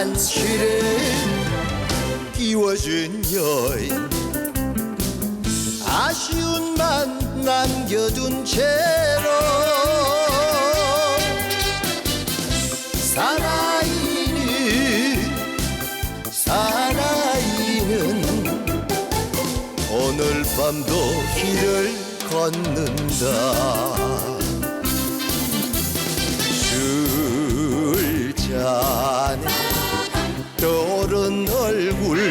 단추를 끼워준 여인. 아쉬움만 남겨둔 채로 사나이는 사나이는 오늘 밤도 길을 걷는다 정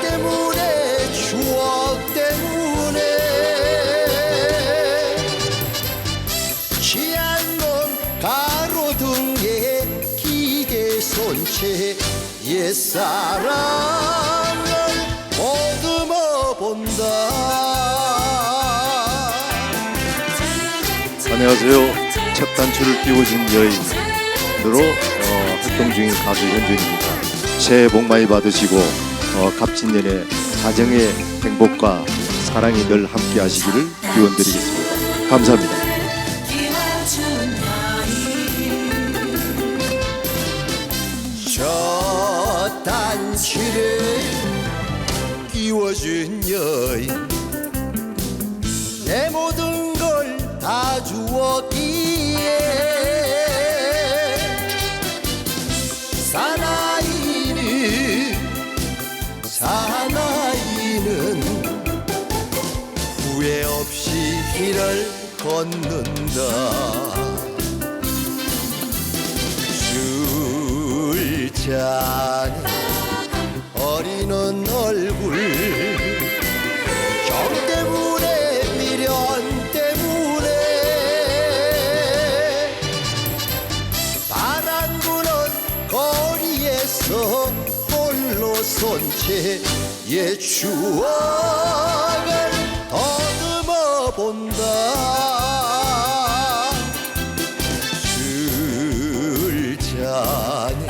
때문에 추억 때문에 취한 건 가로등에 기계 손채 옛사랑을 보듬어 본다 안녕하세요. 첫 단추를 끼워준 여인 으로 어, 활동 중인 가수 현준입니다. 새해 복 많이 받으시고 어, 갑진년에 가정의 행복과 사랑이 늘 함께 하시기를 기원드리겠습니다. 감사합니다. 저 단추를 끼워준 여인 내 모든 걸 다 주었기 길을 걷는다. 술잔에 어리는 얼굴 정 때문에 미련 때문에. 바람 부는 거리에서 홀로 손채 옛 추억을 더듬어 본다 술잔에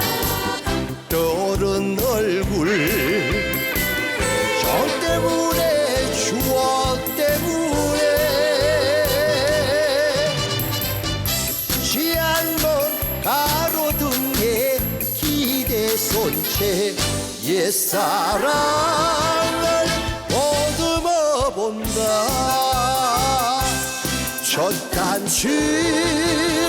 떠오른 얼굴 정 때문에 추억 때문에 취한 먼 가로등에 기대 손채 옛사랑 첫 끼워준